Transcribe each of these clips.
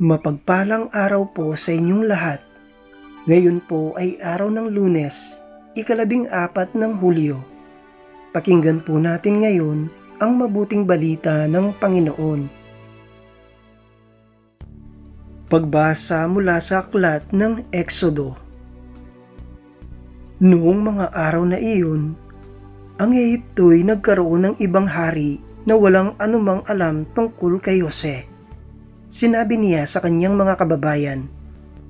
Mapagpalang araw po sa inyong lahat. Ngayon po ay araw ng lunes, ikalabing apat ng Hulyo. Pakinggan po natin ngayon ang mabuting balita ng Panginoon. Pagbasa mula sa aklat ng Eksodo. Noong mga araw na iyon, ang Ehipto'y nagkaroon ng ibang hari na walang anumang alam tungkol kay Jose. Sinabi niya sa kanyang mga kababayan,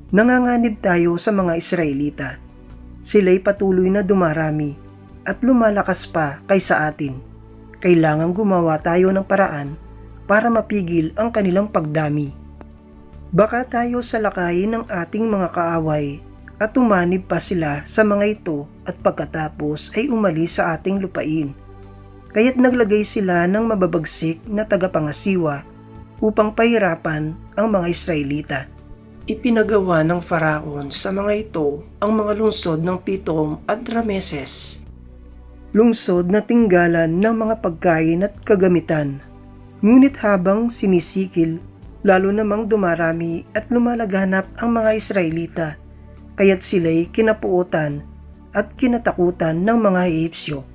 Nanganganib tayo sa mga Israelita. Sila'y patuloy na dumarami at lumalakas pa kaysa atin. Kailangang gumawa tayo ng paraan para mapigil ang kanilang pagdami. Baka tayo salakayin ng ating mga kaaway at umanib pa sila sa mga ito at pagkatapos ay umalis sa ating lupain. Kaya't naglagay sila ng mababagsik na tagapangasiwa upang pahirapan ang mga Israelita. Ipinagawa ng Faraon sa mga ito ang mga lungsod ng Pitom at Rameses. Lungsod na tinggalan ng mga pagkain at kagamitan. Ngunit habang sinisikil, lalo namang dumarami at lumalaganap ang mga Israelita, kaya't sila'y kinapuutan at kinatakutan ng mga Ehipsyo.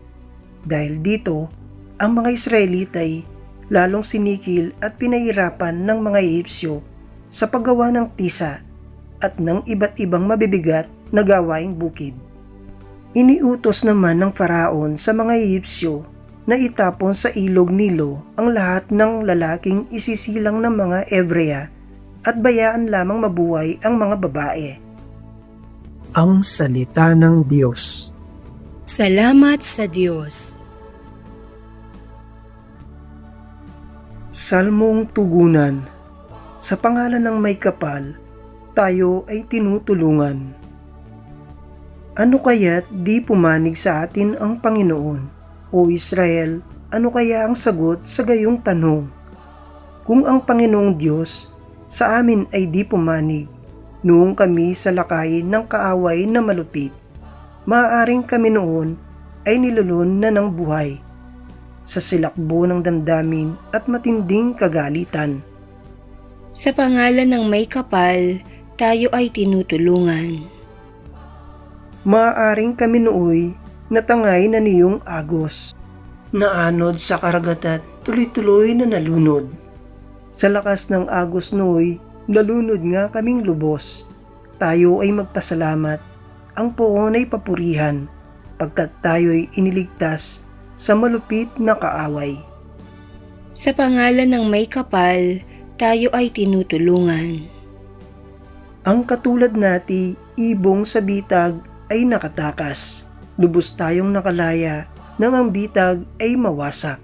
Dahil dito, ang mga Israelita'y lalong sinikil at pinahirapan ng mga Ehipsyo sa paggawa ng tisa at ng iba't ibang mabibigat na gawaing bukid. Iniutos naman ng Faraon sa mga Ehipsyo na itapon sa ilog Nilo ang lahat ng lalaking isisilang ng mga Ebrea at bayaan lamang mabuhay ang mga babae. Ang Salita ng Diyos Salamat sa Diyos. Salmong Tugunan Sa pangalan ng may kapal, tayo ay tinutulungan. Ano kaya't di pumanig sa atin ang Panginoon? O Israel, ano kaya ang sagot sa gayong tanong? Kung ang Panginoong Diyos sa amin ay di pumanig, noong kami sa lakayin ng kaaway na malupit, maaaring kami noon ay nilulun na ng buhay sa silakbo ng damdamin at matinding kagalitan. Sa pangalan ng may kapal, tayo ay tinutulungan. Maaaring kami nooy natangay na niyong agos, naanod sa karagatan tuloy-tuloy na nalunod. Sa lakas ng agos nooy, nalunod nga kaming lubos. Tayo ay magpasalamat, ang poon ay papurihan, pagkat tayo'y iniligtas sa malupit na kaaway. Sa pangalan ng may kapal, tayo ay tinutulungan. Ang katulad nati, ibong sa bitag ay nakatakas. Lubos tayong nakalaya nang ang bitag ay mawasak.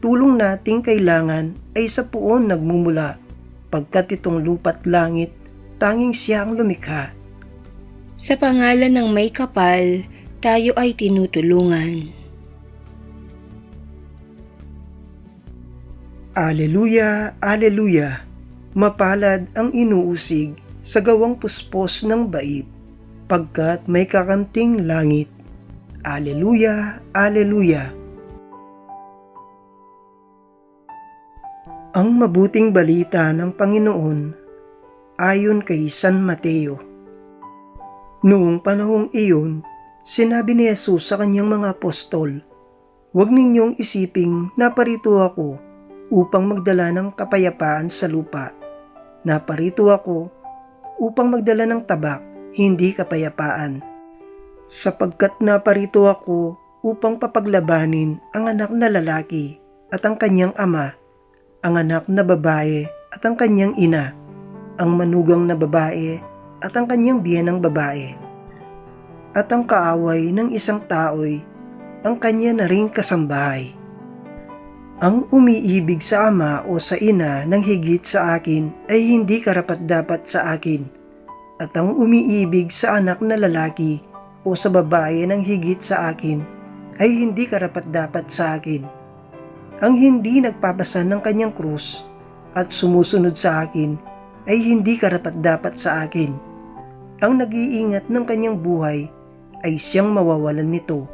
Tulong nating kailangan ay sa puon nagmumula, pagkat itong lupat langit, tanging siya ang lumikha. Sa pangalan ng may kapal, tayo ay tinutulungan. Aleluya, aleluya, mapalad ang inuusig sa gawang puspos ng bait, pagkat may kakanting langit. Aleluya, aleluya. Ang mabuting balita ng Panginoon ayon kay San Mateo. Noong panahong iyon, sinabi ni Jesus sa kanyang mga apostol, Huwag ninyong isiping naparito ako upang magdala ng kapayapaan sa lupa. Naparito ako upang magdala ng tabak, hindi kapayapaan. Sapagkat naparito ako upang papaglabanin ang anak na lalaki at ang kanyang ama, ang anak na babae at ang kanyang ina, ang manugang na babae at ang kanyang biyenang babae. At ang kaaway ng isang tao'y ang kanya na ring kasambahay. Ang umiibig sa ama o sa ina ng higit sa akin ay hindi karapat-dapat sa akin. At ang umiibig sa anak na lalaki o sa babae ng higit sa akin ay hindi karapat-dapat sa akin. Ang hindi nagpapasa ng kanyang krus at sumusunod sa akin ay hindi karapat-dapat sa akin. Ang nag-iingat ng kanyang buhay ay siyang mawawalan nito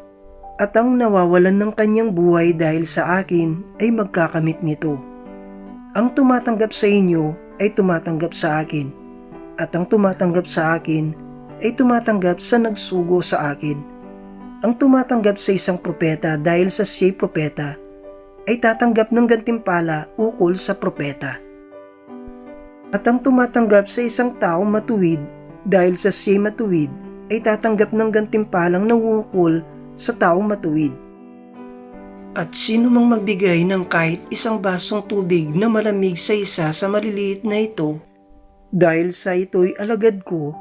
at ang nawawalan ng kanyang buhay dahil sa akin ay magkakamit nito. Ang tumatanggap sa inyo ay tumatanggap sa akin, at ang tumatanggap sa akin ay tumatanggap sa nagsugo sa akin. Ang tumatanggap sa isang propeta dahil sa siya'y propeta ay tatanggap ng gantimpala ukol sa propeta. At ang tumatanggap sa isang taong matuwid dahil sa siya'y matuwid ay tatanggap ng gantimpalang nangukol sa taong matuwid. At sino mang magbigay ng kahit isang basong tubig na malamig sa isa sa maliliit na ito, dahil sa ito'y alagad ko,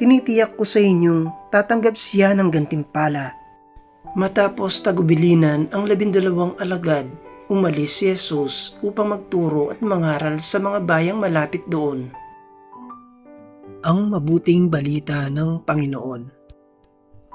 tinitiyak ko sa inyong tatanggap siya ng gantimpala. Matapos tagubilinan ang labindalawang alagad, umalis si Jesus upang magturo at mangaral sa mga bayang malapit doon. Ang mabuting balita ng Panginoon.